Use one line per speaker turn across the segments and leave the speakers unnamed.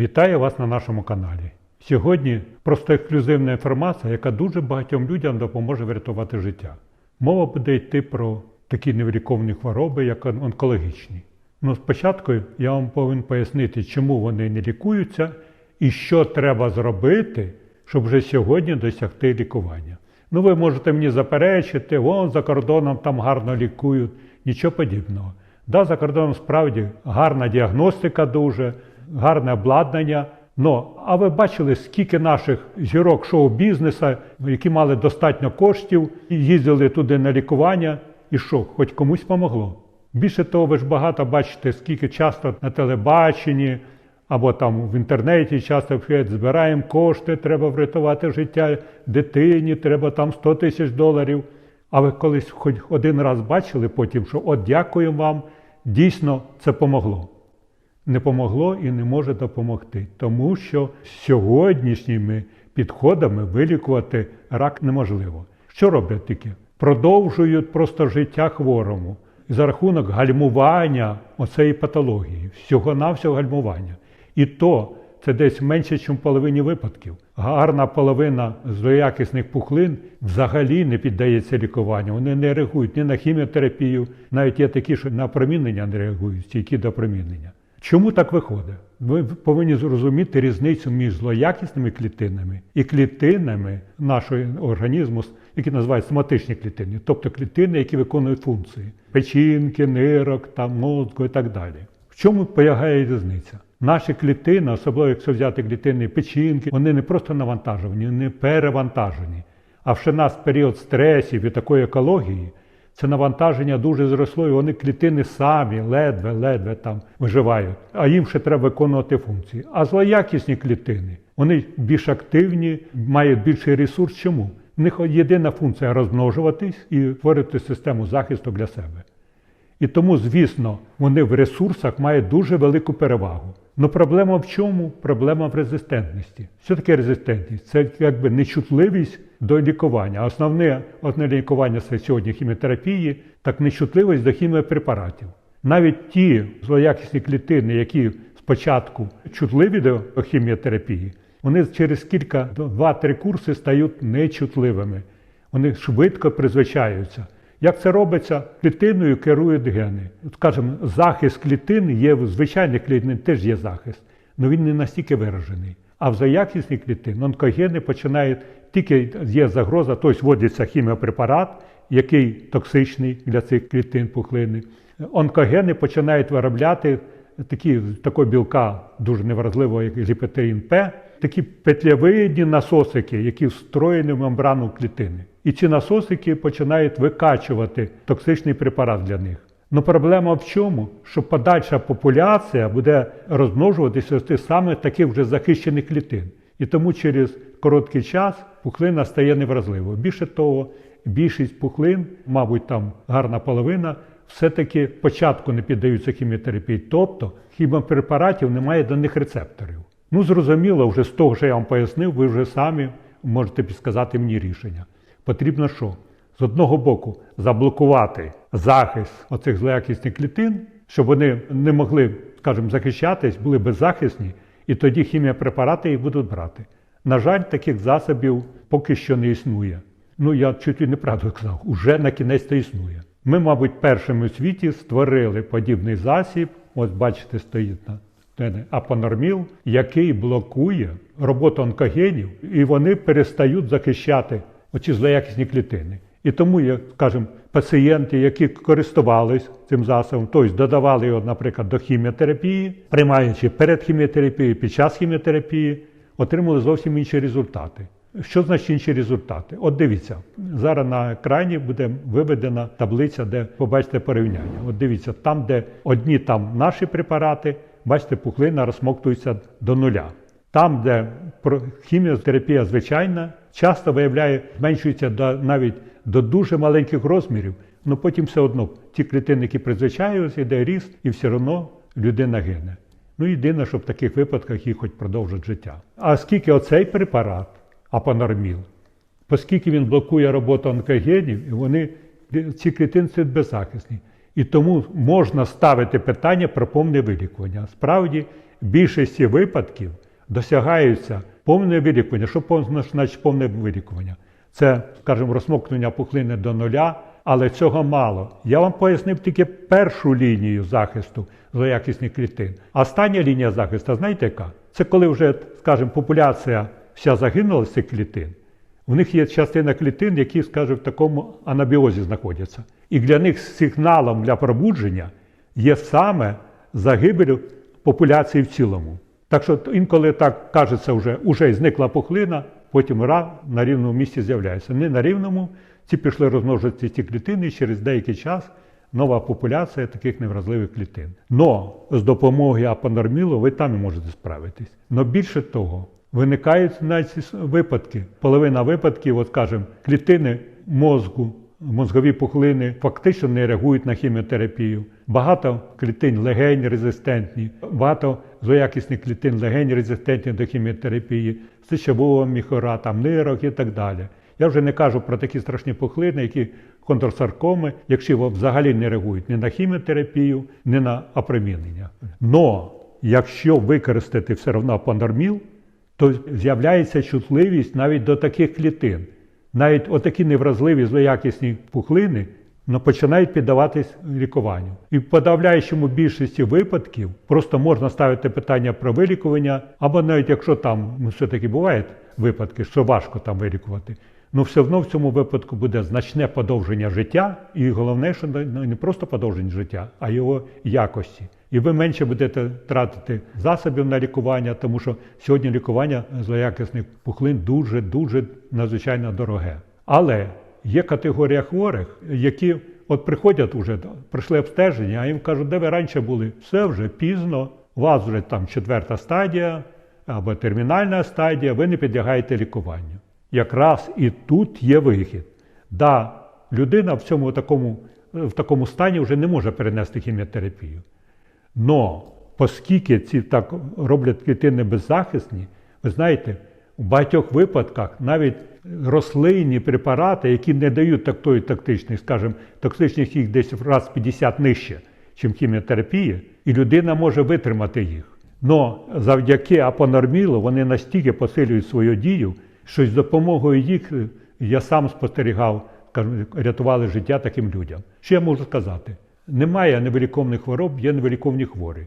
Вітаю вас на нашому каналі. Сьогодні просто ексклюзивна інформація, яка дуже багатьом людям допоможе врятувати життя. Мова буде йти про такі невиліковні хвороби, як онкологічні. Ну, спочатку я вам повинен пояснити, чому вони не лікуються і що треба зробити, щоб вже сьогодні досягти лікування. Ну, ви можете мені заперечити, вон за кордоном там гарно лікують, нічого подібного. Да, за кордоном справді гарна діагностика дуже, гарне обладнання. Ну, а ви бачили, скільки наших зірок шоу-бізнесу, які мали достатньо коштів, і їздили туди на лікування, і що, хоч комусь помогло. Більше того, ви ж багато бачите, скільки часто на телебаченні або там в інтернеті часто збираємо кошти, треба врятувати життя дитині, треба там 100 тисяч доларів. А ви колись хоч один раз бачили потім, що от дякуємо вам, дійсно це помогло. Не помогло і не може допомогти, тому що сьогоднішніми підходами вилікувати рак неможливо. Що роблять тільки? Продовжують просто життя хворому за рахунок гальмування оцеї патології, всього-навсього гальмування. І то це десь менше, ніж половині випадків. Гарна половина злоякісних пухлин взагалі не піддається лікуванню. Вони не реагують ні на хіміотерапію, навіть є такі, що на промінення не реагують, стійкі до промінення. Чому так виходить? Ви повинні зрозуміти різницю між злоякісними клітинами і клітинами нашого організму, які називають соматичні клітини, тобто клітини, які виконують функції печінки, нирок, там, мозку і так далі. В чому полягає різниця? Наші клітини, особливо якщо взяти клітини печінки, вони не просто навантажені, вони перевантажені. А в нас період стресів і такої екології це навантаження дуже зросло, і вони клітини самі ледве-ледве там виживають, а їм ще треба виконувати функції. А злоякісні клітини, вони більш активні, мають більший ресурс. Чому? В них єдина функція розмножуватись і створити систему захисту для себе. І тому, звісно, вони в ресурсах мають дуже велику перевагу. Но проблема в чому? Проблема в резистентності. Що таке резистентність? Це якби нечутливість до лікування. Основне одне лікування це сьогодні хіміотерапії, так нечутливість до хіміопрепаратів. Навіть ті злоякісні клітини, які спочатку чутливі до хіміотерапії, вони через кілька, два-три курси стають нечутливими. Вони швидко призвичаються. Як це робиться? Клітиною керують гени. От, Скажімо, захист клітин є в звичайних клітин теж є захист, але він не настільки виражений. А в заякісні клітин онкогени починають тільки є загроза, тобто вводиться хіміопрепарат, який токсичний для цих клітин пухлини. Онкогени починають виробляти такі, такого білка дуже невразливого, як ліпетерин П, такі петлявидні насосики, які встроєні в мембрану клітини. І ці насосики починають викачувати токсичний препарат для них. Ну проблема в чому? Що подальша популяція буде розмножуватися самих таких вже захищених клітин. І тому через короткий час пухлина стає невразливою. Більше того, більшість пухлин, мабуть, там гарна половина, все-таки спочатку не піддаються хіміотерапії, тобто хіміопрепаратів немає до них рецепторів. Ну, зрозуміло, вже з того, що я вам пояснив, ви вже самі можете підсказати мені рішення. Потрібно що? З одного боку, заблокувати захист оцих злоякісних клітин, щоб вони не могли, скажімо, захищатись, були беззахисні, і тоді хіміопрепарати їх будуть брати. На жаль, таких засобів поки що не існує. Ну, я чуть неправду казав, уже на кінець то існує. Ми, мабуть, першими у світі створили подібний засіб. Ось бачите, стоїть на апонорміл, який блокує роботу онкогенів, і вони перестають захищати оці злоякісні клітини. І тому, як скажімо, пацієнти, які користувались цим засобом, тобто додавали його, наприклад, до хіміотерапії, приймаючи перед хіміотерапією, під час хіміотерапії, отримали зовсім інші результати. Що значить інші результати? От дивіться, зараз на екрані буде виведена таблиця, де побачите порівняння. От дивіться, там, де одні там наші препарати, бачите, пухлина розсмоктується до нуля. Там, де хіміотерапія звичайна, часто виявляє, зменшується до, навіть до дуже маленьких розмірів, але потім все одно ті клітини, які призвичаються, йде ріст, і все одно людина гине. Ну, єдине, що в таких випадках їх хоч продовжить життя. А скільки оцей препарат, апонорміл, оскільки він блокує роботу онкогенів, і вони ці клітини беззахисні. І тому можна ставити питання про повне вилікування. Справді, в більшості випадків досягаються повне вилікування. Що значить повне вилікування? Це, скажімо, розмокнення пухлини до нуля, але цього мало. Я вам пояснив тільки першу лінію захисту злоякісних клітин. Остання лінія захисту, знаєте яка? Це коли вже, скажімо, популяція вся загинула з цих клітин. У них є частина клітин, які, скажімо, в такому анабіозі знаходяться. І для них сигналом для пробудження є саме загибель популяції в цілому. Так що інколи так кажеться, вже, вже зникла пухлина, потім ра на рівному місці з'являється. Не на рівному, ці пішли розмножуватися ці клітини, і через деякий час нова популяція таких невразливих клітин. Но з допомогою апонормілу ви там і можете справитись. Но більше того, виникають навіть випадки. Половина випадків, от кажемо, клітини мозку, мозгові пухлини фактично не реагують на хіміотерапію. Багато клітин легень резистентні, багато злоякісних клітин легень резистентні до хіміотерапії, сечового міхора, там нирок і так далі. Я вже не кажу про такі страшні пухлини, які хондросаркоми, якщо взагалі не реагують ні на хіміотерапію, ні на опромінення. Но якщо використати все одно панорміл, то з'являється чутливість навіть до таких клітин. Навіть отакі невразливі злоякісні пухлини починають піддаватись лікуванню. І в подавляючому більшості випадків просто можна ставити питання про вилікування, або навіть якщо там ну, все-таки бувають випадки, що важко там вилікувати, ну все одно в цьому випадку буде значне подовження життя, і головне, що не не просто подовження життя, а його якості. І ви менше будете тратити засобів на лікування, тому що сьогодні лікування злоякісних пухлин дуже дуже надзвичайно дороге. Але є категорія хворих, які от приходять уже, прийшли обстеження, а їм кажуть, де ви раніше були? Все вже пізно, у вас вже там четверта стадія або термінальна стадія, ви не підлягаєте лікуванню. Якраз і тут є вихід. Да, людина в цьому такому, в такому стані вже не може перенести хіміотерапію. Но оскільки ці так роблять клітини беззахисні, ви знаєте, у багатьох випадках навіть рослинні препарати, які не дають такої тактичних, скажімо, токсичних їх десь в раз 50 нижче, чим хіміотерапія, і людина може витримати їх. Но завдяки апонормілу вони настільки посилюють свою дію, що з допомогою їх е, я сам спостерігав, рятували життя таким людям. Що я можу сказати? Немає невиліковних хвороб, є невиліковні хворі.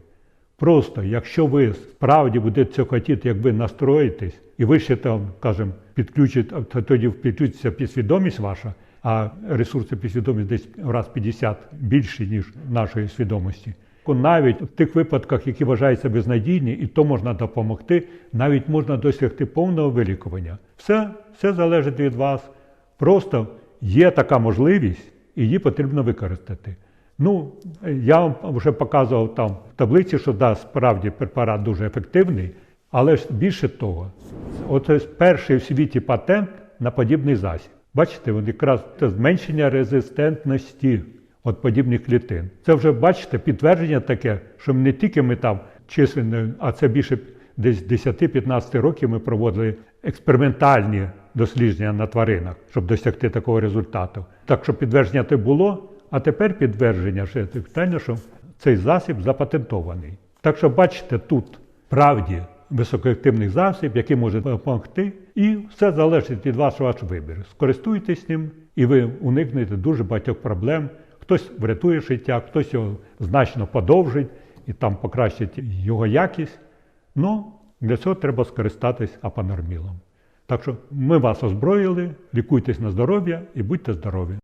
Просто, якщо ви справді будете цього хотіти, як ви настроїтесь, і ви ще там, скажімо, підключите, то тоді підключиться підсвідомість ваша, а ресурси підсвідомості десь в раз 50 більші, ніж нашої свідомості. Навіть в тих випадках, які вважаються безнадійні, і то можна допомогти, навіть можна досягти повного вилікування. Все, все залежить від вас. Просто є така можливість, і її потрібно використати. Ну, я вам вже показував там в таблиці, що да, справді препарат дуже ефективний, але ж більше того, оце перший в світі патент на подібний засіб. Бачите, от якраз це зменшення резистентності от подібних клітин. Це вже бачите підтвердження таке, що не тільки ми там численно, а це більше десь 10-15 років ми проводили експериментальні дослідження на тваринах, щоб досягти такого результату. Так що підтвердження те було, а тепер підтвердження ще питання, що цей засіб запатентований. Так що бачите, тут правді високоактивний засіб, який може допомогти, і все залежить від вас ваш вибір. Скористуйтесь ним, і ви уникнете дуже багатьох проблем. Хтось врятує життя, хтось його значно подовжить і там покращить його якість. Ну, для цього треба скористатись апанормілом. Так що ми вас озброїли, лікуйтесь на здоров'я і будьте здорові.